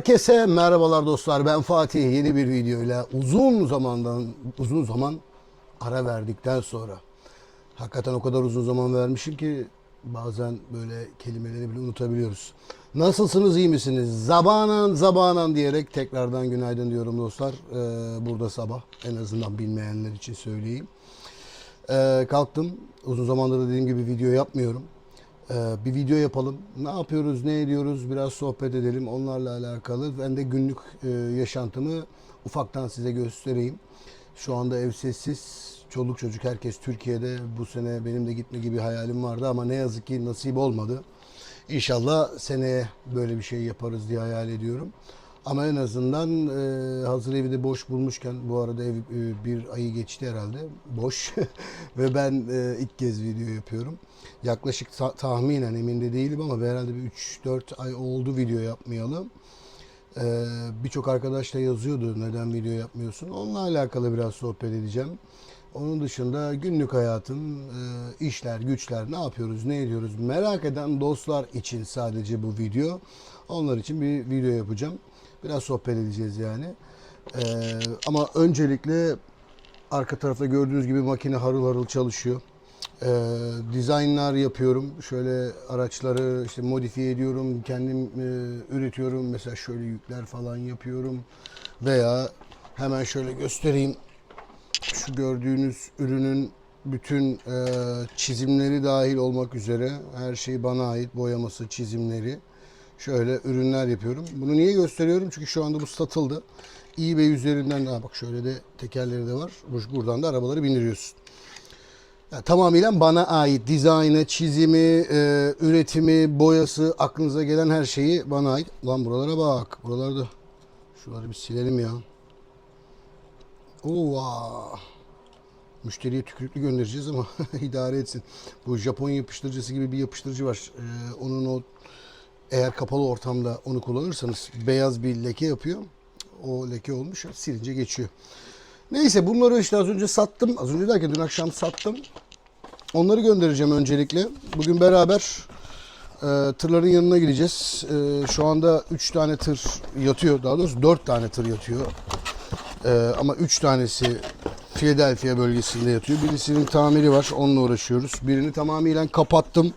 Herkese merhabalar dostlar. Ben Fatih. Yeni bir videoyla uzun zamandan uzun zaman ara verdikten sonra hakikaten o kadar uzun zaman vermişim ki bazen böyle kelimeleri bile unutabiliyoruz. Nasılsınız, iyi misiniz? Zabanan zabanan diyerek tekrardan günaydın diyorum dostlar. Ee, burada sabah en azından bilmeyenler için söyleyeyim. Ee, kalktım. Uzun zamandır da dediğim gibi video yapmıyorum. Ee, bir video yapalım. Ne yapıyoruz, ne ediyoruz biraz sohbet edelim. Onlarla alakalı. Ben de günlük e, yaşantımı ufaktan size göstereyim. Şu anda ev sessiz. Çoluk çocuk herkes Türkiye'de. Bu sene benim de gitme gibi hayalim vardı ama ne yazık ki nasip olmadı. İnşallah seneye böyle bir şey yaparız diye hayal ediyorum. Ama en azından e, hazır evi de boş bulmuşken bu arada ev e, bir ayı geçti herhalde boş ve ben e, ilk kez video yapıyorum. Yaklaşık ta- tahminen emin de değilim ama herhalde bir 3-4 ay oldu video yapmayalım. Ee, Birçok arkadaş da yazıyordu neden video yapmıyorsun. Onunla alakalı biraz sohbet edeceğim. Onun dışında günlük hayatım, e, işler, güçler, ne yapıyoruz, ne ediyoruz merak eden dostlar için sadece bu video. Onlar için bir video yapacağım. Biraz sohbet edeceğiz yani. Ee, ama öncelikle arka tarafta gördüğünüz gibi makine harıl harıl çalışıyor. Ee, dizaynlar yapıyorum. Şöyle araçları işte modifiye ediyorum. Kendim e, üretiyorum. Mesela şöyle yükler falan yapıyorum. Veya hemen şöyle göstereyim. Şu gördüğünüz ürünün bütün e, çizimleri dahil olmak üzere her şey bana ait. Boyaması, çizimleri. Şöyle ürünler yapıyorum. Bunu niye gösteriyorum? Çünkü şu anda bu satıldı. eBay üzerinden ha bak şöyle de tekerleri de var. Bu- Buradan da arabaları bindiriyorsun. Ya, tamamıyla bana ait. Dizaynı, çizimi, e, üretimi, boyası, aklınıza gelen her şeyi bana ait. Lan buralara bak. Buralarda. Şuraları bir silelim ya. Ova. Müşteriye tükürüklü göndereceğiz ama idare etsin. Bu Japon yapıştırıcısı gibi bir yapıştırıcı var. E, onun o eğer kapalı ortamda onu kullanırsanız beyaz bir leke yapıyor. O leke olmuş. Silince geçiyor. Neyse bunları işte az önce sattım. Az önce derken dün akşam sattım. Onları göndereceğim öncelikle. Bugün beraber e, tırların yanına gideceğiz. E, şu anda 3 tane tır yatıyor. Daha doğrusu 4 tane tır yatıyor. E, ama 3 tanesi Philadelphia bölgesinde yatıyor. Birisinin tamiri var. Onunla uğraşıyoruz. Birini tamamıyla kapattım.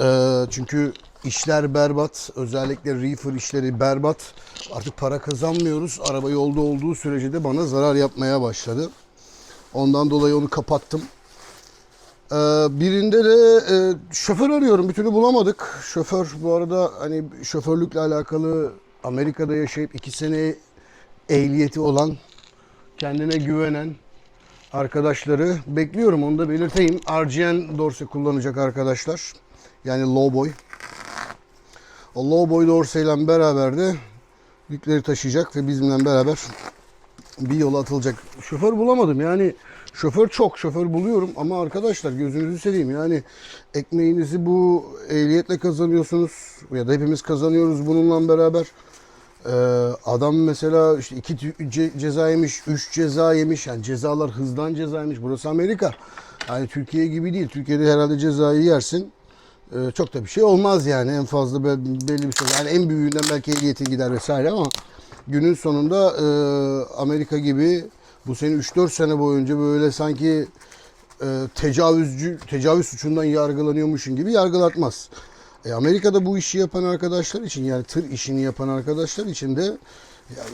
E, çünkü işler berbat. Özellikle reefer işleri berbat. Artık para kazanmıyoruz. Araba yolda olduğu sürece de bana zarar yapmaya başladı. Ondan dolayı onu kapattım. Ee, birinde de e, şoför arıyorum. Bir türlü bulamadık. Şoför bu arada hani şoförlükle alakalı Amerika'da yaşayıp iki sene ehliyeti olan, kendine güvenen arkadaşları bekliyorum. Onu da belirteyim. RGN dorse kullanacak arkadaşlar. Yani low boy. O low boy dorse ile beraber de yükleri taşıyacak ve bizimle beraber bir yola atılacak. Şoför bulamadım yani şoför çok şoför buluyorum ama arkadaşlar gözünüzü seveyim yani ekmeğinizi bu ehliyetle kazanıyorsunuz ya da hepimiz kazanıyoruz bununla beraber. Ee, adam mesela işte iki ce- ceza yemiş, üç ceza yemiş. Yani cezalar hızdan ceza yemiş. Burası Amerika. Yani Türkiye gibi değil. Türkiye'de herhalde cezayı yersin. Ee, çok da bir şey olmaz yani. En fazla be- belli bir şey. Yani en büyüğünden belki ehliyetin gider vesaire ama günün sonunda e, Amerika gibi bu sene 3-4 sene boyunca böyle sanki e, tecavüzcü tecavüz suçundan yargılanıyormuşsun gibi yargılatmaz. E, Amerika'da bu işi yapan arkadaşlar için yani tır işini yapan arkadaşlar için de yani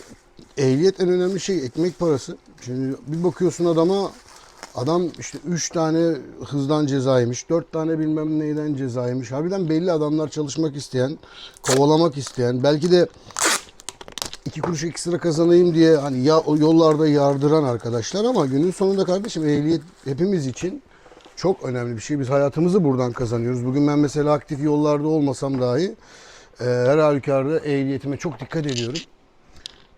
ehliyet en önemli şey ekmek parası. Şimdi bir bakıyorsun adama adam işte 3 tane hızdan cezaymış, 4 tane bilmem neyden cezaymış. Harbiden belli adamlar çalışmak isteyen, kovalamak isteyen, belki de iki kuruş ekstra kazanayım diye hani ya yollarda yardıran arkadaşlar ama günün sonunda kardeşim ehliyet hepimiz için çok önemli bir şey. Biz hayatımızı buradan kazanıyoruz. Bugün ben mesela aktif yollarda olmasam dahi e, her halükarda ehliyetime çok dikkat ediyorum.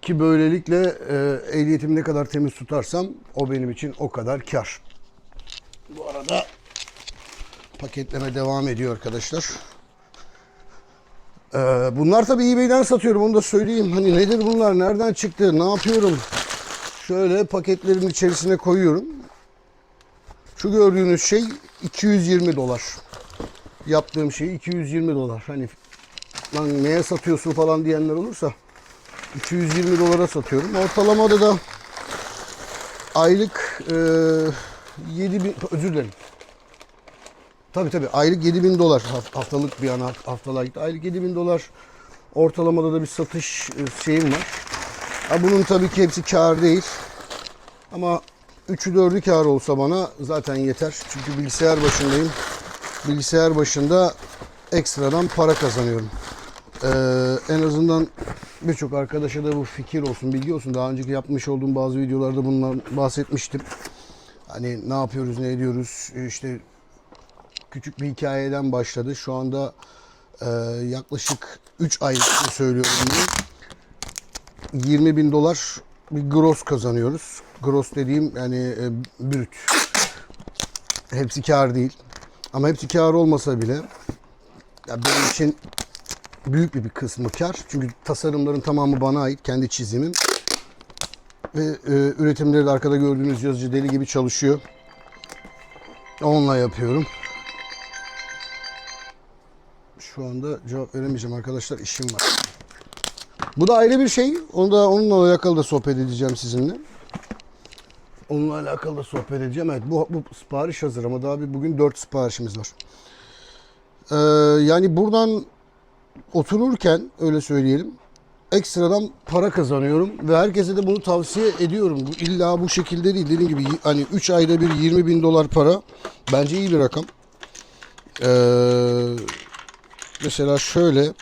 Ki böylelikle e, ehliyetimi ne kadar temiz tutarsam o benim için o kadar kar. Bu arada paketleme devam ediyor arkadaşlar. Ee, bunlar tabii eBay'den satıyorum onu da söyleyeyim. Hani nedir bunlar? Nereden çıktı? Ne yapıyorum? Şöyle paketlerin içerisine koyuyorum. Şu gördüğünüz şey 220 dolar. Yaptığım şey 220 dolar. Hani lan neye satıyorsun falan diyenler olursa 220 dolara satıyorum. Ortalamada da aylık e, 7 bin, özür dilerim. Tabii tabii aylık 7 bin dolar Haft- haftalık bir yana haftalık aylık 7 bin dolar ortalamada da bir satış e, şeyim var. Ha, bunun tabii ki hepsi kar değil. Ama 3'ü 4'ü kar olsa bana zaten yeter. Çünkü bilgisayar başındayım. Bilgisayar başında ekstradan para kazanıyorum. Ee, en azından birçok arkadaşa da bu fikir olsun, bilgi olsun. Daha önceki yapmış olduğum bazı videolarda bundan bahsetmiştim. Hani ne yapıyoruz, ne ediyoruz, işte küçük bir hikayeden başladı. Şu anda e, yaklaşık 3 ay söylüyorum bunu. 20 bin dolar bir gross kazanıyoruz. Gross dediğim yani e, brüt. Hepsi kar değil. Ama hepsi kar olmasa bile ya benim için büyük bir, kısmı kar. Çünkü tasarımların tamamı bana ait. Kendi çizimim. Ve e, üretimleri de arkada gördüğünüz yazıcı deli gibi çalışıyor. Onunla yapıyorum. Şu anda cevap veremeyeceğim arkadaşlar. işim var. Bu da ayrı bir şey. Onu da onunla alakalı da sohbet edeceğim sizinle. Onunla alakalı da sohbet edeceğim. Evet bu, bu sipariş hazır ama daha bir bugün 4 siparişimiz var. Ee, yani buradan otururken öyle söyleyelim ekstradan para kazanıyorum ve herkese de bunu tavsiye ediyorum. Bu illa bu şekilde değil. Dediğim gibi hani 3 ayda bir 20 bin dolar para bence iyi bir rakam. Ee, mesela şöyle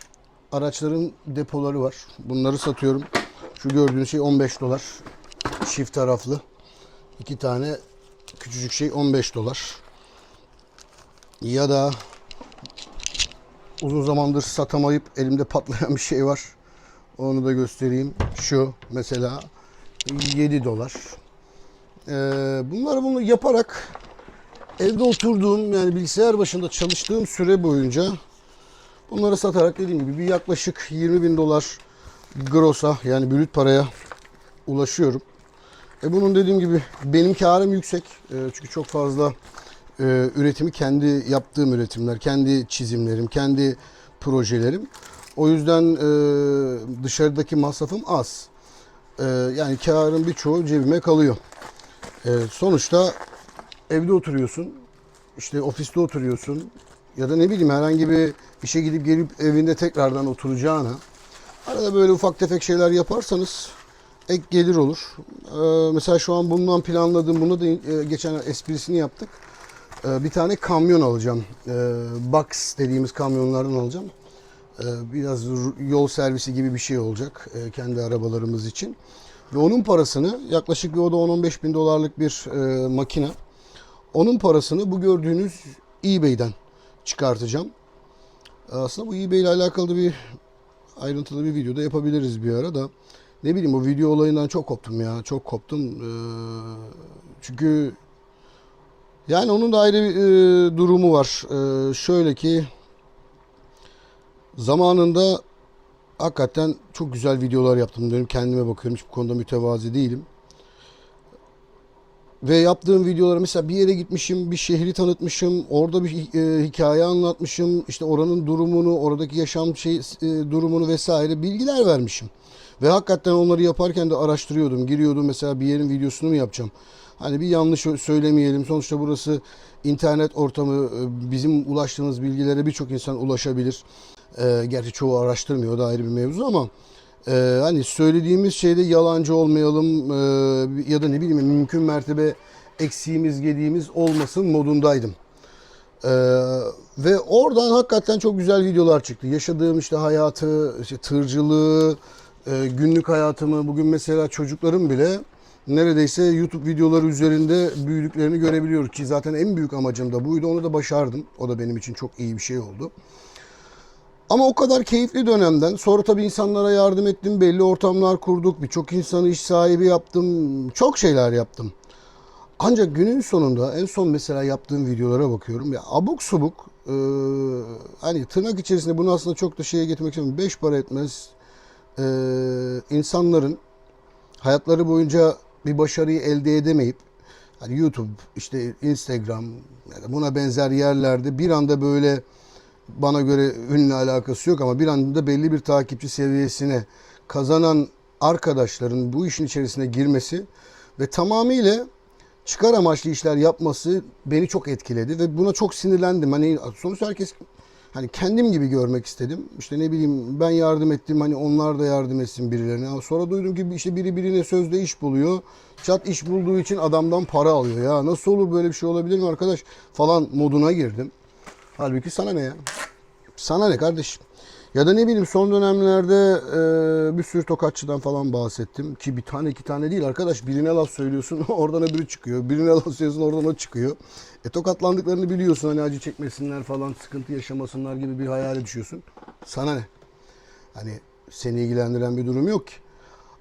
araçların depoları var. Bunları satıyorum. Şu gördüğünüz şey 15 dolar. Çift taraflı. İki tane küçücük şey 15 dolar. Ya da uzun zamandır satamayıp elimde patlayan bir şey var. Onu da göstereyim. Şu mesela 7 dolar. Ee, bunları bunu yaparak evde oturduğum yani bilgisayar başında çalıştığım süre boyunca bunları satarak dediğim gibi bir yaklaşık 20 bin dolar gross'a yani brüt paraya ulaşıyorum. E bunun dediğim gibi benim karım yüksek. E, çünkü çok fazla e, üretimi kendi yaptığım üretimler, kendi çizimlerim, kendi projelerim. O yüzden e, dışarıdaki masrafım az. E, yani karın birçoğu cebime kalıyor. E, sonuçta evde oturuyorsun, işte ofiste oturuyorsun ya da ne bileyim herhangi bir işe gidip gelip evinde tekrardan oturacağına arada böyle ufak tefek şeyler yaparsanız ek gelir olur. Ee, mesela şu an bundan planladığım, bunu da e, geçen esprisini yaptık. Ee, bir tane kamyon alacağım. Ee, box dediğimiz kamyonlardan alacağım. Ee, biraz yol servisi gibi bir şey olacak e, kendi arabalarımız için. Ve onun parasını yaklaşık bir o da 10-15 bin dolarlık bir e, makine. Onun parasını bu gördüğünüz eBay'den çıkartacağım. Aslında bu eBay ile alakalı bir ayrıntılı bir video da yapabiliriz bir ara da. Ne bileyim o video olayından çok koptum ya. Çok koptum. Çünkü yani onun da ayrı bir e, durumu var. Ee, şöyle ki zamanında hakikaten çok güzel videolar yaptım. Diyorum kendime bakıyorum. Hiç konuda mütevazi değilim. Ve yaptığım videoları mesela bir yere gitmişim, bir şehri tanıtmışım, orada bir e, hikaye anlatmışım, işte oranın durumunu, oradaki yaşam şey e, durumunu vesaire bilgiler vermişim. Ve hakikaten onları yaparken de araştırıyordum, giriyordum mesela bir yerin videosunu mu yapacağım? Hani bir yanlış söylemeyelim. Sonuçta burası internet ortamı, e, bizim ulaştığımız bilgilere birçok insan ulaşabilir. E, gerçi çoğu araştırmıyor, da ayrı bir mevzu ama ee, hani söylediğimiz şeyde yalancı olmayalım ee, ya da ne bileyim mümkün mertebe eksiğimiz gediğimiz olmasın modundaydım. Ee, ve oradan hakikaten çok güzel videolar çıktı. Yaşadığım işte hayatı, işte tırcılığı, e, günlük hayatımı bugün mesela çocuklarım bile neredeyse YouTube videoları üzerinde büyüdüklerini görebiliyoruz ki zaten en büyük amacım da buydu. Onu da başardım. O da benim için çok iyi bir şey oldu. Ama o kadar keyifli dönemden sonra tabii insanlara yardım ettim. Belli ortamlar kurduk. Birçok insanı iş sahibi yaptım. Çok şeyler yaptım. Ancak günün sonunda en son mesela yaptığım videolara bakıyorum. Ya abuk subuk e, hani tırnak içerisinde bunu aslında çok da şeye getirmek istemiyorum. Beş para etmez e, insanların hayatları boyunca bir başarıyı elde edemeyip hani YouTube, işte Instagram ya da buna benzer yerlerde bir anda böyle bana göre ünlü alakası yok ama bir anda belli bir takipçi seviyesine kazanan arkadaşların bu işin içerisine girmesi ve tamamıyla çıkar amaçlı işler yapması beni çok etkiledi ve buna çok sinirlendim. Hani sonuçta herkes hani kendim gibi görmek istedim. İşte ne bileyim ben yardım ettim hani onlar da yardım etsin birilerine. Ama sonra duydum ki işte biri birine sözde iş buluyor. Çat iş bulduğu için adamdan para alıyor. Ya nasıl olur böyle bir şey olabilir mi arkadaş falan moduna girdim. Halbuki sana ne ya? Sana ne kardeşim? Ya da ne bileyim son dönemlerde e, bir sürü tokatçıdan falan bahsettim. Ki bir tane iki tane değil arkadaş. Birine laf söylüyorsun oradan öbürü çıkıyor. Birine laf söylüyorsun oradan o çıkıyor. E tokatlandıklarını biliyorsun hani acı çekmesinler falan sıkıntı yaşamasınlar gibi bir hayale düşüyorsun. Sana ne? Hani seni ilgilendiren bir durum yok ki.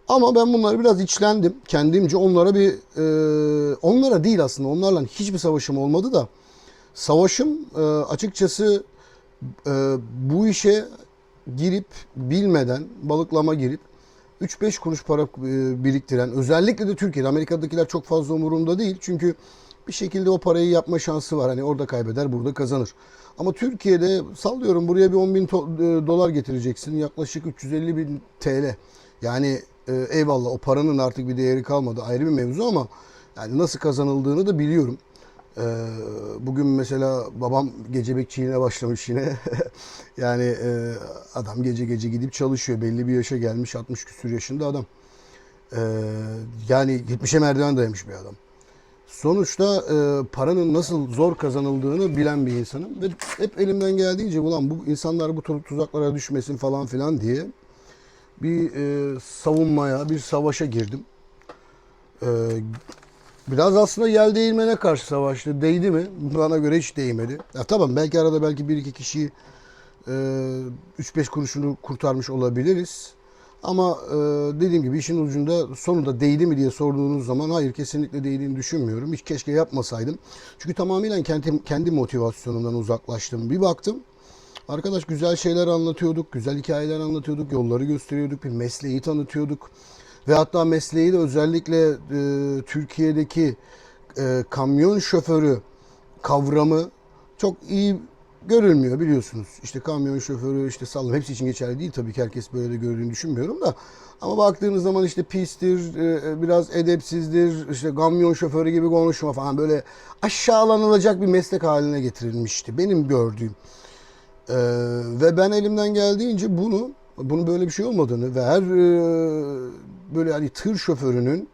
Ama ben bunları biraz içlendim. Kendimce onlara bir e, onlara değil aslında onlarla hiçbir savaşım olmadı da savaşım e, açıkçası e, bu işe girip bilmeden balıklama girip 3-5 kuruş para e, biriktiren özellikle de Türkiye'de Amerika'dakiler çok fazla umurumda değil. Çünkü bir şekilde o parayı yapma şansı var. Hani orada kaybeder burada kazanır. Ama Türkiye'de sallıyorum buraya bir 10 bin e, dolar getireceksin. Yaklaşık 350 bin TL. Yani e, eyvallah o paranın artık bir değeri kalmadı ayrı bir mevzu ama yani nasıl kazanıldığını da biliyorum. Ee, bugün mesela babam gece bekçiliğine başlamış yine. yani e, adam gece gece gidip çalışıyor. Belli bir yaşa gelmiş 60 küsür yaşında adam. Ee, yani 70'e merdiven dayamış bir adam. Sonuçta e, paranın nasıl zor kazanıldığını bilen bir insanım. Ve hep elimden geldiğince ulan bu insanlar bu tu- tuzaklara düşmesin falan filan diye bir e, savunmaya, bir savaşa girdim. Ee, Biraz aslında yel değirmene karşı savaştı. Değdi mi? Bana göre hiç değmedi. Ya tamam belki arada belki bir iki kişiyi e, 3-5 kuruşunu kurtarmış olabiliriz. Ama e, dediğim gibi işin ucunda sonunda değdi mi diye sorduğunuz zaman hayır kesinlikle değdiğini düşünmüyorum. Hiç keşke yapmasaydım. Çünkü tamamen kendi, kendi motivasyonumdan uzaklaştım. Bir baktım arkadaş güzel şeyler anlatıyorduk, güzel hikayeler anlatıyorduk, yolları gösteriyorduk, bir mesleği tanıtıyorduk. Ve hatta mesleği de özellikle e, Türkiye'deki e, kamyon şoförü kavramı çok iyi görülmüyor biliyorsunuz. İşte kamyon şoförü işte sallım hepsi için geçerli değil tabii ki herkes böyle de gördüğünü düşünmüyorum da. Ama baktığınız zaman işte pistir, e, biraz edepsizdir, işte kamyon şoförü gibi konuşma falan böyle aşağılanılacak bir meslek haline getirilmişti benim gördüğüm. Ee, ve ben elimden geldiğince bunu bunun böyle bir şey olmadığını ve her e, böyle hani tır şoförünün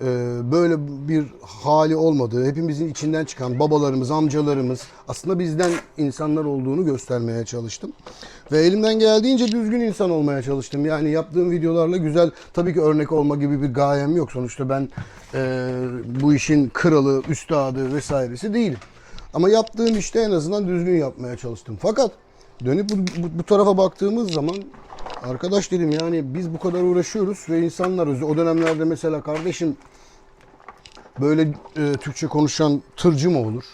e, böyle bir hali olmadığı, hepimizin içinden çıkan babalarımız, amcalarımız aslında bizden insanlar olduğunu göstermeye çalıştım. Ve elimden geldiğince düzgün insan olmaya çalıştım. Yani yaptığım videolarla güzel, tabii ki örnek olma gibi bir gayem yok. Sonuçta ben e, bu işin kralı, üstadı vesairesi değilim. Ama yaptığım işte en azından düzgün yapmaya çalıştım. Fakat dönüp bu, bu, bu tarafa baktığımız zaman arkadaş dedim yani biz bu kadar uğraşıyoruz ve insanlar o dönemlerde mesela kardeşim böyle e, Türkçe konuşan tırcı mı olur?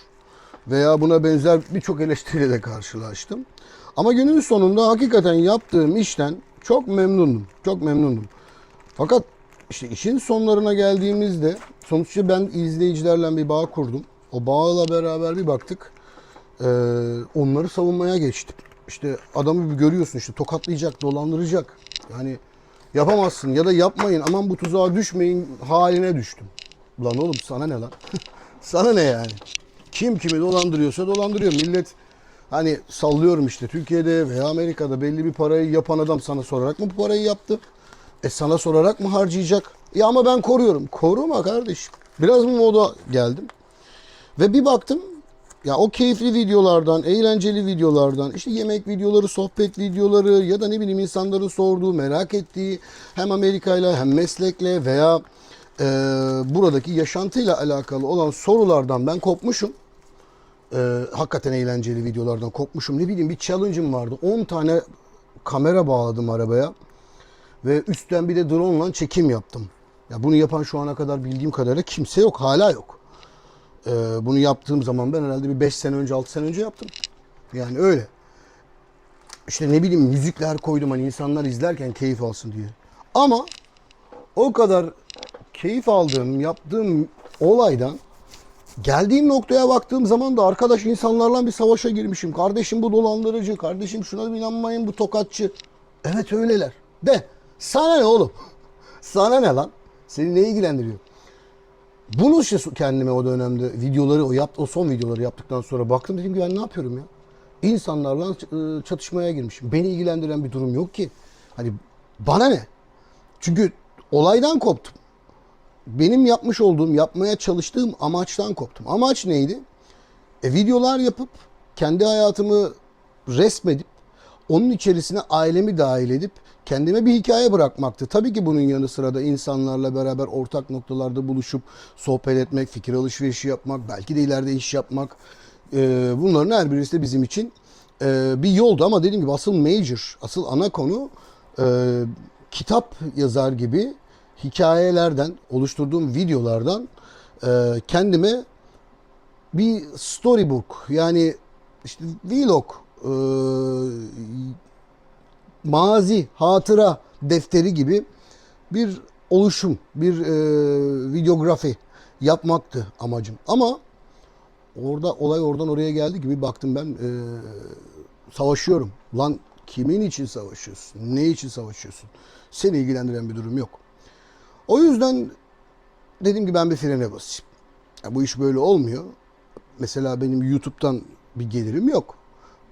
Veya buna benzer birçok eleştiriyle karşılaştım. Ama günün sonunda hakikaten yaptığım işten çok memnundum. Çok memnundum. Fakat işte işin sonlarına geldiğimizde sonuçta ben izleyicilerle bir bağ kurdum. O bağla beraber bir baktık. Ee, onları savunmaya geçtim. İşte adamı bir görüyorsun işte tokatlayacak, dolandıracak. Yani yapamazsın ya da yapmayın aman bu tuzağa düşmeyin haline düştüm. Lan oğlum sana ne lan? sana ne yani? Kim kimi dolandırıyorsa dolandırıyor. Millet hani sallıyorum işte Türkiye'de veya Amerika'da belli bir parayı yapan adam sana sorarak mı bu parayı yaptı? E sana sorarak mı harcayacak? Ya ama ben koruyorum. Koruma kardeşim. Biraz bu moda geldim. Ve bir baktım ya o keyifli videolardan, eğlenceli videolardan, işte yemek videoları, sohbet videoları ya da ne bileyim insanların sorduğu, merak ettiği hem Amerika'yla hem meslekle veya e, buradaki yaşantıyla alakalı olan sorulardan ben kopmuşum. E, hakikaten eğlenceli videolardan kopmuşum. Ne bileyim bir challenge'ım vardı. 10 tane kamera bağladım arabaya ve üstten bir de drone ile çekim yaptım. Ya bunu yapan şu ana kadar bildiğim kadarıyla kimse yok, hala yok. Ee, bunu yaptığım zaman ben herhalde bir 5 sene önce 6 sene önce yaptım. Yani öyle. İşte ne bileyim müzikler koydum hani insanlar izlerken keyif alsın diye. Ama o kadar keyif aldığım, yaptığım olaydan geldiğim noktaya baktığım zaman da arkadaş insanlarla bir savaşa girmişim. Kardeşim bu dolandırıcı, kardeşim şuna inanmayın bu tokatçı. Evet öyleler. De sana ne oğlum? Sana ne lan? Seni ne ilgilendiriyor? Bunu işte kendime o dönemde videoları o yaptı o son videoları yaptıktan sonra baktım dedim ki ben ne yapıyorum ya? İnsanlarla ıı, çatışmaya girmişim. Beni ilgilendiren bir durum yok ki. Hani bana ne? Çünkü olaydan koptum. Benim yapmış olduğum, yapmaya çalıştığım amaçtan koptum. Amaç neydi? E, videolar yapıp kendi hayatımı resmedip onun içerisine ailemi dahil edip kendime bir hikaye bırakmaktı. Tabii ki bunun yanı sıra da insanlarla beraber ortak noktalarda buluşup sohbet etmek, fikir alışverişi yapmak, belki de ileride iş yapmak. E, bunların her birisi de bizim için e, bir yoldu ama dediğim gibi asıl major, asıl ana konu e, kitap yazar gibi hikayelerden, oluşturduğum videolardan kendime bir storybook yani işte vlog, mazi, hatıra defteri gibi bir oluşum, bir e, videografi yapmaktı amacım. Ama orada olay oradan oraya geldi gibi baktım ben e, savaşıyorum. Lan kimin için savaşıyorsun? Ne için savaşıyorsun? Seni ilgilendiren bir durum yok. O yüzden dedim ki ben bir frene basayım. Ya bu iş böyle olmuyor. Mesela benim YouTube'dan bir gelirim yok.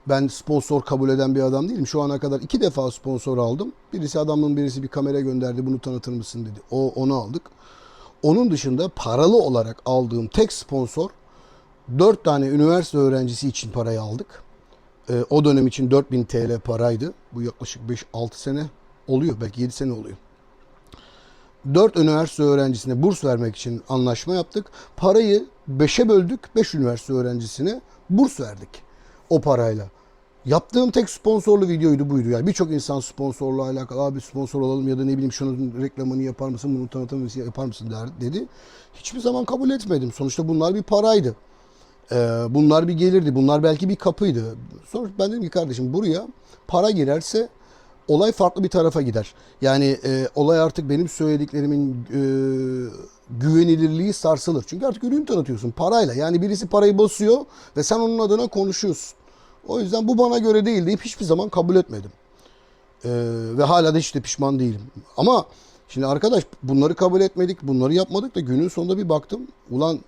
Ben sponsor kabul eden bir adam değilim. Şu ana kadar iki defa sponsor aldım. Birisi adamın birisi bir kamera gönderdi bunu tanıtır mısın dedi. O onu aldık. Onun dışında paralı olarak aldığım tek sponsor dört tane üniversite öğrencisi için parayı aldık. Ee, o dönem için 4000 TL paraydı. Bu yaklaşık 5-6 sene oluyor. Belki 7 sene oluyor. 4 üniversite öğrencisine burs vermek için anlaşma yaptık. Parayı 5'e böldük. 5 üniversite öğrencisine burs verdik o parayla. Yaptığım tek sponsorlu videoydu buydu. Yani birçok insan sponsorla alakalı abi sponsor olalım ya da ne bileyim şunun reklamını yapar mısın, bunu tanıtımını yapar mısın der, dedi. Hiçbir zaman kabul etmedim. Sonuçta bunlar bir paraydı. Ee, bunlar bir gelirdi. Bunlar belki bir kapıydı. Sonra ben dedim ki kardeşim buraya para girerse olay farklı bir tarafa gider. Yani e, olay artık benim söylediklerimin e, güvenilirliği sarsılır. Çünkü artık ürün tanıtıyorsun parayla. Yani birisi parayı basıyor ve sen onun adına konuşuyorsun. O yüzden bu bana göre değil deyip hiçbir zaman kabul etmedim. E, ve hala da hiç de pişman değilim. Ama şimdi arkadaş bunları kabul etmedik, bunları yapmadık da günün sonunda bir baktım. Ulan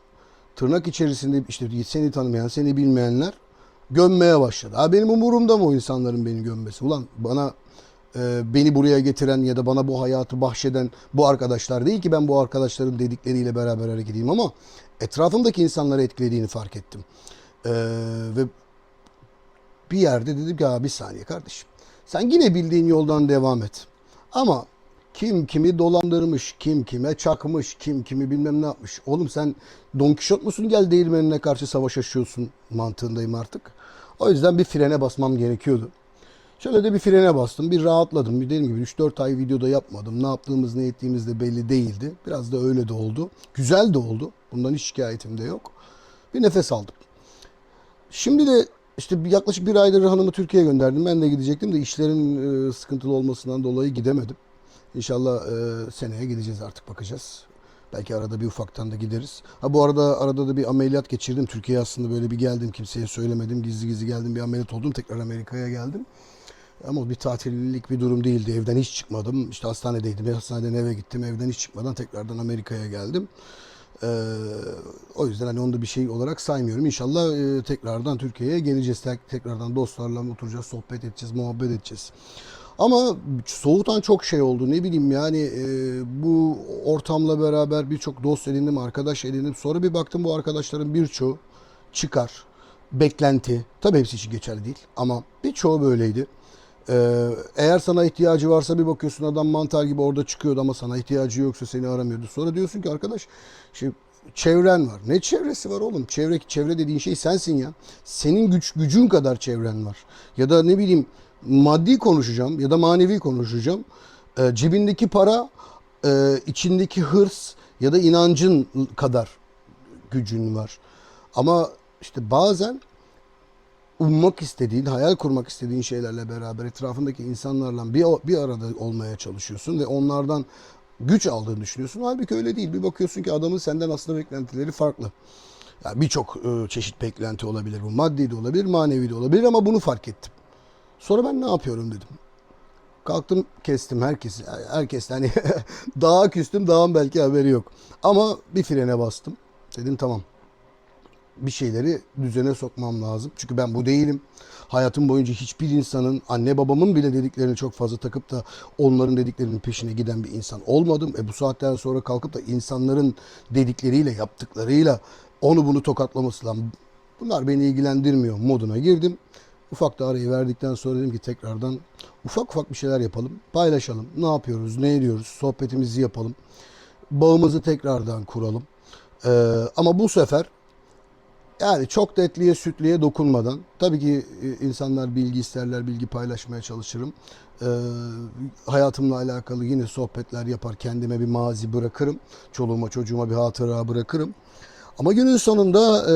tırnak içerisinde işte seni tanımayan, seni bilmeyenler gömmeye başladı. Ha benim umurumda mı o insanların beni gömmesi? Ulan bana e, beni buraya getiren ya da bana bu hayatı bahşeden bu arkadaşlar değil ki ben bu arkadaşların dedikleriyle beraber hareket edeyim ama etrafımdaki insanları etkilediğini fark ettim. E, ve bir yerde dedim ki "Aa, bir saniye kardeşim. Sen yine bildiğin yoldan devam et. Ama kim kimi dolandırmış, kim kime çakmış, kim kimi bilmem ne yapmış. Oğlum sen Don Kişot musun gel değirmenine karşı savaş açıyorsun mantığındayım artık. O yüzden bir frene basmam gerekiyordu. Şöyle de bir frene bastım. Bir rahatladım. Dediğim gibi 3-4 ay videoda yapmadım. Ne yaptığımız ne ettiğimiz de belli değildi. Biraz da öyle de oldu. Güzel de oldu. Bundan hiç şikayetim de yok. Bir nefes aldım. Şimdi de işte yaklaşık bir aydır hanımı Türkiye'ye gönderdim. Ben de gidecektim de işlerin e, sıkıntılı olmasından dolayı gidemedim. İnşallah e, seneye gideceğiz artık bakacağız. Belki arada bir ufaktan da gideriz. Ha bu arada arada da bir ameliyat geçirdim. Türkiye'ye aslında böyle bir geldim. Kimseye söylemedim. Gizli gizli geldim. Bir ameliyat oldum. Tekrar Amerika'ya geldim. Ama bir tatillik bir durum değildi. Evden hiç çıkmadım. İşte hastanedeydim. Hastaneden eve gittim. Evden hiç çıkmadan tekrardan Amerika'ya geldim. Ee, o yüzden hani onu da bir şey olarak saymıyorum. İnşallah e, tekrardan Türkiye'ye geleceğiz. Tek- Tekrardan dostlarla oturacağız, sohbet edeceğiz, muhabbet edeceğiz. Ama soğutan çok şey oldu. Ne bileyim yani e, bu ortamla beraber birçok dost edindim, arkadaş edindim. Sonra bir baktım bu arkadaşların birçoğu çıkar, beklenti. Tabii hepsi için geçerli değil ama birçoğu böyleydi. Ee, eğer sana ihtiyacı varsa bir bakıyorsun adam mantar gibi orada çıkıyordu ama sana ihtiyacı yoksa seni aramıyordu. Sonra diyorsun ki arkadaş şimdi çevren var. Ne çevresi var oğlum? Çevre çevre dediğin şey sensin ya. Senin güç gücün kadar çevren var. Ya da ne bileyim maddi konuşacağım ya da manevi konuşacağım. Ee, cebindeki para, e, içindeki hırs ya da inancın kadar gücün var. Ama işte bazen ummak istediğin, hayal kurmak istediğin şeylerle beraber etrafındaki insanlarla bir, bir arada olmaya çalışıyorsun ve onlardan güç aldığını düşünüyorsun. Halbuki öyle değil. Bir bakıyorsun ki adamın senden aslında beklentileri farklı. Ya birçok e, çeşit beklenti olabilir bu. Maddi de olabilir, manevi de olabilir ama bunu fark ettim. Sonra ben ne yapıyorum dedim. Kalktım kestim herkesi. Herkes hani dağa küstüm dağın belki haberi yok. Ama bir frene bastım. Dedim tamam. Bir şeyleri düzene sokmam lazım. Çünkü ben bu değilim. Hayatım boyunca hiçbir insanın anne babamın bile dediklerini çok fazla takıp da onların dediklerinin peşine giden bir insan olmadım. E bu saatten sonra kalkıp da insanların dedikleriyle yaptıklarıyla onu bunu tokatlaması lan bunlar beni ilgilendirmiyor moduna girdim. Ufak da arayı verdikten sonra dedim ki tekrardan ufak ufak bir şeyler yapalım. Paylaşalım. Ne yapıyoruz, ne ediyoruz, sohbetimizi yapalım. Bağımızı tekrardan kuralım. Ee, ama bu sefer yani çok da etliye sütliye dokunmadan tabii ki e, insanlar bilgi isterler, bilgi paylaşmaya çalışırım. Ee, hayatımla alakalı yine sohbetler yapar, kendime bir mazi bırakırım. Çoluğuma çocuğuma bir hatıra bırakırım. Ama günün sonunda e,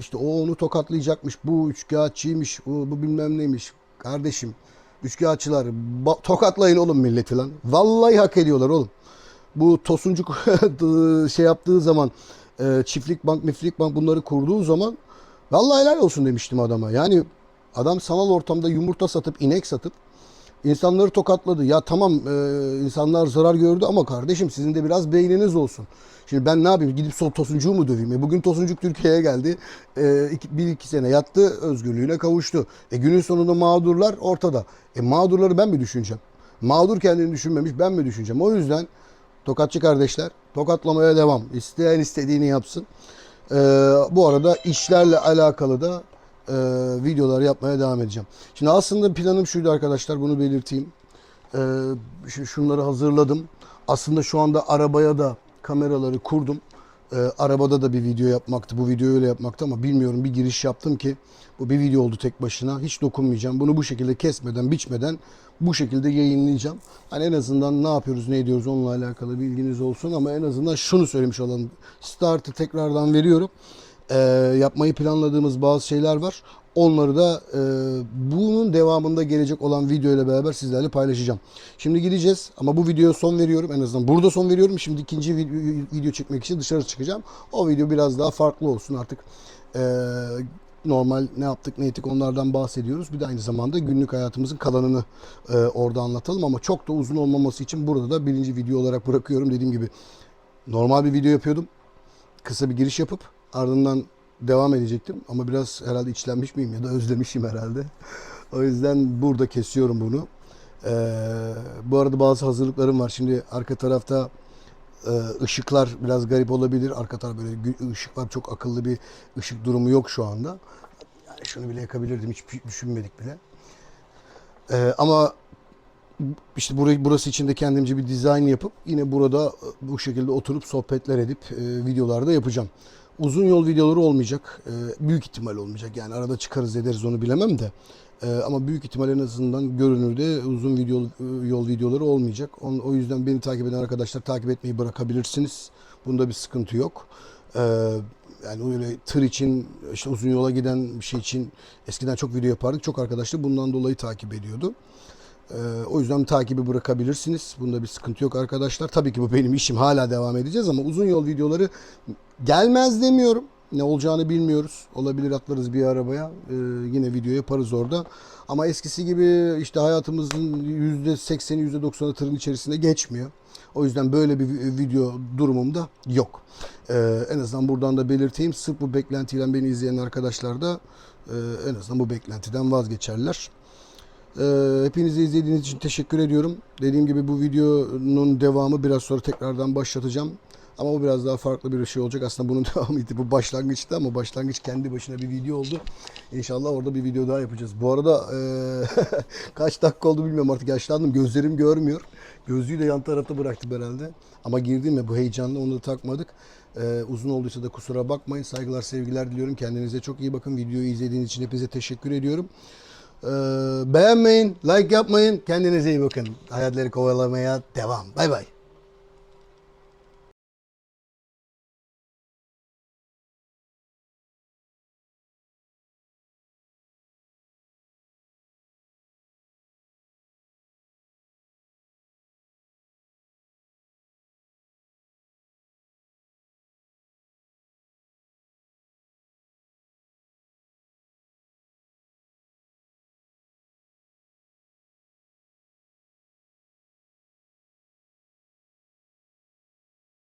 işte o onu tokatlayacakmış, bu üçkağıtçıymış, bu, bu bilmem neymiş. Kardeşim üçkağıtçılar tokatlayın oğlum milleti lan. Vallahi hak ediyorlar oğlum. Bu Tosuncuk şey yaptığı zaman e, çiftlik bank, miflik bank bunları kurduğu zaman vallahi helal olsun demiştim adama. Yani adam sanal ortamda yumurta satıp inek satıp insanları tokatladı. Ya tamam e, insanlar zarar gördü ama kardeşim sizin de biraz beyniniz olsun. Şimdi ben ne yapayım gidip sol Tosuncuğu mu döveyim? E bugün Tosuncuk Türkiye'ye geldi. E, iki, bir iki sene yattı özgürlüğüne kavuştu. E günün sonunda mağdurlar ortada. E mağdurları ben mi düşüneceğim? Mağdur kendini düşünmemiş ben mi düşüneceğim? O yüzden tokatçı kardeşler tokatlamaya devam. İsteyen istediğini yapsın. E, bu arada işlerle alakalı da e, videolar yapmaya devam edeceğim. Şimdi aslında planım şuydu arkadaşlar bunu belirteyim. E, şu- şunları hazırladım. Aslında şu anda arabaya da kameraları kurdum. E, arabada da bir video yapmaktı. Bu videoyu öyle yapmaktı ama bilmiyorum bir giriş yaptım ki bu bir video oldu tek başına. Hiç dokunmayacağım. Bunu bu şekilde kesmeden, biçmeden bu şekilde yayınlayacağım. Hani en azından ne yapıyoruz, ne ediyoruz onunla alakalı bilginiz olsun ama en azından şunu söylemiş olalım. Startı tekrardan veriyorum e, yapmayı planladığımız bazı şeyler var. Onları da e, bunun devamında gelecek olan video ile beraber sizlerle paylaşacağım. Şimdi gideceğiz ama bu videoya son veriyorum. En azından burada son veriyorum. Şimdi ikinci video, çekmek için dışarı çıkacağım. O video biraz daha farklı olsun artık. E, normal ne yaptık ne ettik onlardan bahsediyoruz. Bir de aynı zamanda günlük hayatımızın kalanını e, orada anlatalım ama çok da uzun olmaması için burada da birinci video olarak bırakıyorum. Dediğim gibi normal bir video yapıyordum kısa bir giriş yapıp ardından devam edecektim. Ama biraz herhalde içlenmiş miyim ya da özlemişim herhalde. o yüzden burada kesiyorum bunu. Ee, bu arada bazı hazırlıklarım var. Şimdi arka tarafta ışıklar biraz garip olabilir. Arka taraf böyle ışıklar çok akıllı bir ışık durumu yok şu anda. Yani şunu bile yakabilirdim. Hiç düşünmedik bile. Ee, ama işte burayı burası için de kendimce bir dizayn yapıp yine burada e, bu şekilde oturup sohbetler edip e, videolarda yapacağım. Uzun yol videoları olmayacak. E, büyük ihtimal olmayacak. Yani arada çıkarız ederiz onu bilemem de. E, ama büyük ihtimal en azından görünürde uzun video e, yol videoları olmayacak. On, o yüzden beni takip eden arkadaşlar takip etmeyi bırakabilirsiniz. Bunda bir sıkıntı yok. E, yani öyle tır için işte uzun yola giden bir şey için eskiden çok video yapardık. Çok arkadaşlar bundan dolayı takip ediyordu. Ee, o yüzden takibi bırakabilirsiniz. Bunda bir sıkıntı yok arkadaşlar. Tabii ki bu benim işim. Hala devam edeceğiz ama uzun yol videoları gelmez demiyorum. Ne olacağını bilmiyoruz. Olabilir atlarız bir arabaya. Ee, yine video yaparız orada. Ama eskisi gibi işte hayatımızın %80'i %90'ı tırın içerisinde geçmiyor. O yüzden böyle bir video durumum da yok. Ee, en azından buradan da belirteyim. Sırf bu beklentiyle beni izleyen arkadaşlar da e, en azından bu beklentiden vazgeçerler. Ee, hepinizi izlediğiniz için teşekkür ediyorum. Dediğim gibi bu videonun devamı biraz sonra tekrardan başlatacağım. Ama bu biraz daha farklı bir şey olacak. Aslında bunun devamıydı. Bu başlangıçtı ama başlangıç kendi başına bir video oldu. İnşallah orada bir video daha yapacağız. Bu arada eee, kaç dakika oldu bilmiyorum artık yaşlandım. Gözlerim görmüyor. Gözlüğü de yan tarafta bıraktım herhalde. Ama girdim ya bu heyecanla onu da takmadık. Eee, uzun olduysa da kusura bakmayın. Saygılar sevgiler diliyorum. Kendinize çok iyi bakın. Videoyu izlediğiniz için hepinize teşekkür ediyorum. Ee, beğenmeyin, like yapmayın. Kendinize iyi bakın. Hayatları kovalamaya devam. Bay bay.